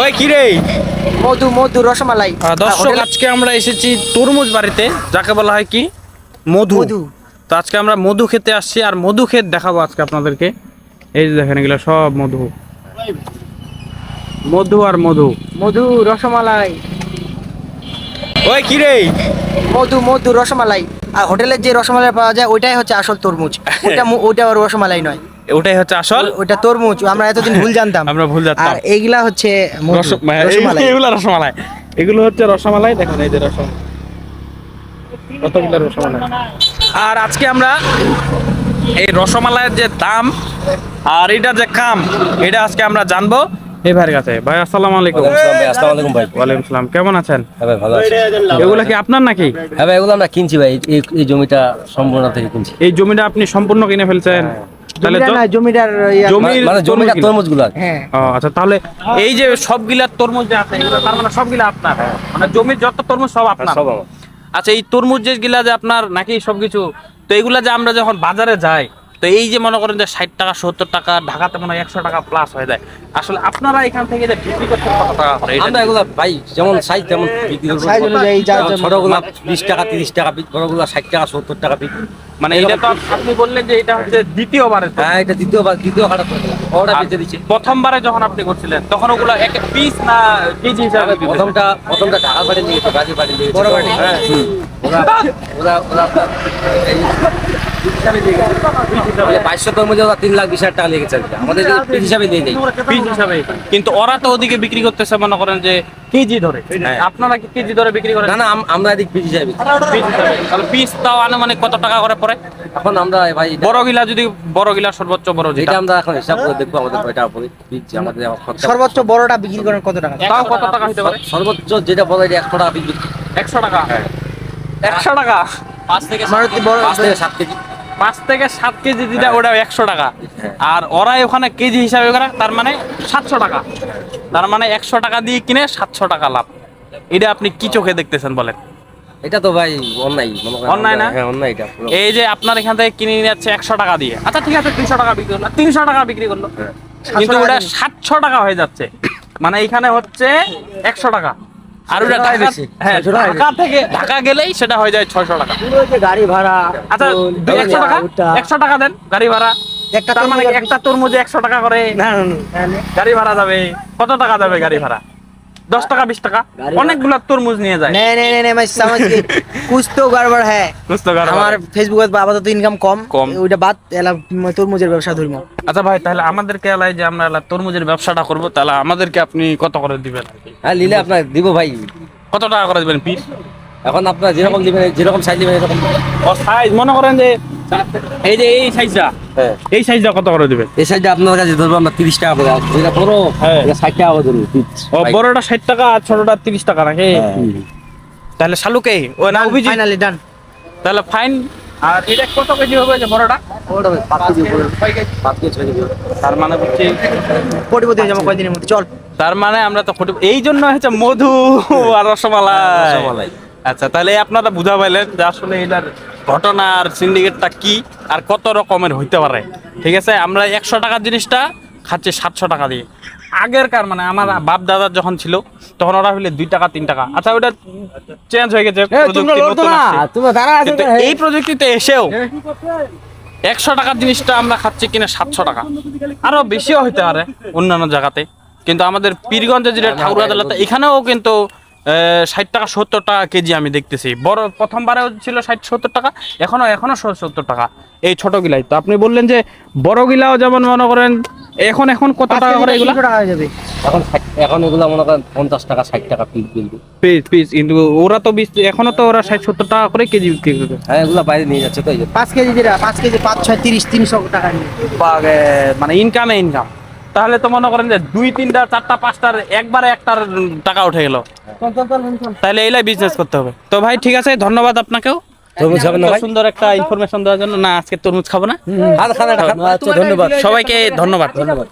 ওই কি রে? মধু মধু রসমালাই। দর্শক আজকে আমরা এসেছি তরমুজ বাড়িতে যাকে বলা হয় কি? মধু। মধু। তো আজকে আমরা মধু খেতে আসছি আর মধু খেত দেখাবো আজকে আপনাদেরকে। এই যে দেখেন এগুলো সব মধু। মধু আর মধু। মধু রসমালাই। ওই কি রে? মধু মধু রসমালাই। আর হোটেলের যে রসমালাই পাওয়া যায় ওইটাই হচ্ছে আসল তরমুজ। ওইটা মু- ওইটা আর রসমালাই নয়। ওটাই হচ্ছে আসল? ওইটা তরমুজ আমরা এতদিন ভুল জানতাম। আমরা ভুল জানতাম। আর এইগুলা হচ্ছে মানে রসমালাই। এগুলো রসমালাই। এগুলো হচ্ছে রসমালাই দেখেন এই যে রসমালাই কতগুলো রসমালাই। আর আজকে আমরা এই রসমালাইয়ের যে দাম আর এটা যে কাম এটা আজকে আমরা জানব। এই ভাইয়ের কাছে। ভাই আসসালামু আলাইকুম। আসসালাম ভাই আসসালামু আলাইকুম ভাই। ওয়ালাইকুম সালাম। কেমন আছেন? হ্যাঁ ভাই ভালো আছি। এগুলো কি আপনার নাকি? হ্যাঁ ভাই এগুলো আমরা কিনছি ভাই এই এই জমিটা সম্পূর্ণ থেকে কিনছি। এই জমিটা আপনি সম্পূর্ণ কিনে ফেলছেন? তাহলে জমিটার জ- জমিটার জমি- মানে গুলো হ্যাঁ। আচ্ছা তাহলে এই যে সবগুলা তরমুজ যে আছে এগুলো তার মানে সবগুলা আপনার। মানে জমির যত তরমুজ সব আপনার। সব আচ্ছা এই তরমুজ যেগুলা যে আপনার নাকি সবকিছু তো এগুলা যে আমরা যখন বাজারে যাই তো এই যে মনে করেন যে ষাট টাকা সত্তর টাকা ঢাকাতে মনে হয় একশো টাকা প্লাস হয়ে যায়। আসলে আপনারা এখান থেকে যে বিক্রি করতে কত টাকা করে? এটা আমরা এগুলো ভাই যেমন সাইজ তেমন বিক্রি অনুযায়ী যার যেমন যেমন- ছোটগুলা বিশ টাকা তিরিশ টাকা বিক্রি বড়গুলো ষাট টাকা সত্তর টাকা বিক্রি। মানে এটা তো আপনি বললেন যে এটা হচ্ছে দ্বিতীয়বারের হ্যাঁ এটা দ্বিতীয়বার দ্বিতীয় খারাপ ওটা বেঁচে দিচ্ছে। প্রথমবারে যখন আপনি করছিলেন তখন ওগুলো এক পিস না কেজি হিসাবে প্রথমটা প্রথমটা ঢাকা বাড়ি নিয়ে গেছে গাজী বাড়ি নিয়ে গেছে। বড় বাড়ি। হ্যাঁ ওরা ওরা এই বাইশশো তোর তিন লাখ বিশ হাজার টাকা লেগেছে আমাদের পিস হিসাবে দিয়ে দেয়। পিস হিসাবে। কিন্তু ওরা তো ওদিকে বিক্রি করতেছে মনে করেন যে কেজি ধরে। হ্যাঁ। আপনারা কি কেজি ধরে বিক্রি করেন? না না আমরা এদিক পিস হিসাবে পিস হিসাবে। তাহলে পিস তাও আনুমানিক কত টাকা করে পড়ে? এখন আমরা ভাই বড় গিলা যদি বড় গিলা সর্বোচ্চ বড় যেটা। এটা আমরা এখন হিসাব করে দেখব আমাদের কয়টা পড়ে আমাদের সর্বোচ্চ বড়টা বিক্রি করেন কত টাকা? তাও কত টাকা পারে? সর্বোচ্চ যেটা বলে এটা একশো টাকা বিক্রি। একশো টাকা? একশো টাকা? পাঁচ থেকে মারুতি বড় পাঁচ থেকে সাত কেজি। পাঁচ থেকে সাত কেজি যেটা ওটা একশো টাকা। হ্যাঁ। আর ওরা ওখানে কেজি হিসাবে করে তার মানে সাতশো টাকা। তার মানে একশো টাকা দিয়ে কিনে সাতশো টাকা লাভ। এটা আপনি কি চোখে দেখতেছেন বলেন? এটা তো ভাই অন্যায় অন্যায় না? হ্যাঁ? অন্যায় এটা এই যে আপনার এখান থেকে কিনে নিয়ে যাচ্ছে একশো টাকা দিয়ে। আচ্ছা ঠিক আছে তিনশো টাকা বিক্রি করল তিনশো টাকা বিক্রি করল। কিন্তু ওটা সাতশো টাকা হয়ে যাচ্ছে। মানে এখানে হচ্ছে একশো টাকা। আর ওটা ঢাকা হ্যাঁ ঢাকা থেকে ঢাকা গেলেই সেটা হয়ে যায় ছয়শো টাকা। গাড়ি ভাড়া আচ্ছা একশো টাকা? একশো টাকা দেন গাড়ি ভাড়া। একটা তার মানে একটা তরমুজে একশো টাকা করে। গাড়ি ভাড়া যাবে। কত টাকা যাবে গাড়ি ভাড়া? দশ টাকা বিশ টাকা গাড়ি অনেকগুলো তরমুজ নিয়ে যায় नहीं नहीं नहीं नहीं मैं समझ गई कुछ तो गड़बड़ है বুঝতে পারো আমার ফেসবুকে আপাতত ইনকাম কম কম। ওইটা বাদ এলা তরমুজের ব্যবসা ধরবো আচ্ছা ভাই তাহলে আমাদেরকে এলাই যে আমরা এলা তরমুজের ব্যবসাটা করবো তাহলে আমাদেরকে আপনি কত করে দিবেন আর কি? হ্যাঁ নিলে আপনার দিব ভাই কত টাকা করে দিবেন পিস এখন আপনার যেরকম দিবেন যেরকম সাইজ দিবেন এরকম ও সাইজ মনে করেন যে এই যে এই সাইজটা হ্যাঁ। এই সাইজটা কত করে দিবেন? এই সাইজটা আপনার কাছে ধরবো আমরা তিরিশ টাকা করে। যেটা বড় হ্যাঁ। এটা ষাট টাকা করে ধরবো ও বড়টা ষাট টাকা আর ছোটটা তিরিশ টাকা নাকি? হ্যাঁ। তাহলে শালুকে ও না অভিজিৎ। ফাইনালি ডান তাহলে ফাইন। আর এটা কত কেজি হবে যে বড়টা। তার মানে হচ্ছে কোটিপতি হয়ে যাব কয়দিনের মধ্যে। চল। তার মানে আমরা তো এই জন্য হচ্ছে মধু আর রসমালাই। রসমালাই। আচ্ছা তাহলে আপনারা বুঝা পাইলেন যে আসলে এটার ঘটনা আর সিন্ডিকেটটা কি আর কত রকমের হইতে পারে? ঠিক আছে? আমরা একশো টাকার জিনিসটা খাচ্ছি সাতশো টাকা দিয়ে। আগের কার মানে আমার বাপ দাদার যখন ছিল তখন ওরা হইলে দুই টাকা তিন টাকা। আচ্ছা ওটা চেঞ্জ হয়ে গেছে এই প্রযুক্তিতে এসেও একশো টাকার জিনিসটা আমরা খাচ্ছি কিনা সাতশো টাকা। আরও বেশিও হইতে পারে অন্যান্য জায়গাতে। কিন্তু আমাদের পীরগঞ্জে যেটা ঠাকুর আদালত এখানেও কিন্তু ষাট টাকা সত্তর টাকা কেজি আমি দেখতেছি। বড় প্রথমবারেও ছিল ষাট সত্তর টাকা এখনও এখনও সত্তর টাকা। এই ছোট গিলাই। তো আপনি বললেন যে বড় গিলাও যেমন মনে করেন এখন এখন কত টাকা করে এগুলা? টাকা হয়ে যাবে। এখন এখন এগুলো মনে করেন পঞ্চাশ টাকা ষাট টাকা পিস কিন্তু। পিস পিস কিন্তু ওরা তো বিশ এখনও তো ওরা ষাট সত্তর টাকা করে কেজি বিক্রি করবে। হ্যাঁ এগুলো বাইরে নিয়ে যাচ্ছে তো এই যে। পাঁচ কেজি পাঁচ কেজি পাঁচ ছয় তিরিশ তিনশো টাকা মানে ইনকামে ইনকাম তাহলে তো মনে করেন যে দুই তিনটা চারটা পাঁচটার একবারে একটার টাকা উঠে গেল। চল চল চল চল তাহলে এইলাই বিজনেস করতে হবে। তো ভাই ঠিক আছে ধন্যবাদ আপনাকেও। তরমুজ খাবেন না সুন্দর একটা ইনফরমেশন দেওয়ার জন্য। না আজকে তরমুজ খাব না। এটা খান। আচ্ছা ধন্যবাদ। সবাইকে ধন্যবাদ। ধন্যবাদ।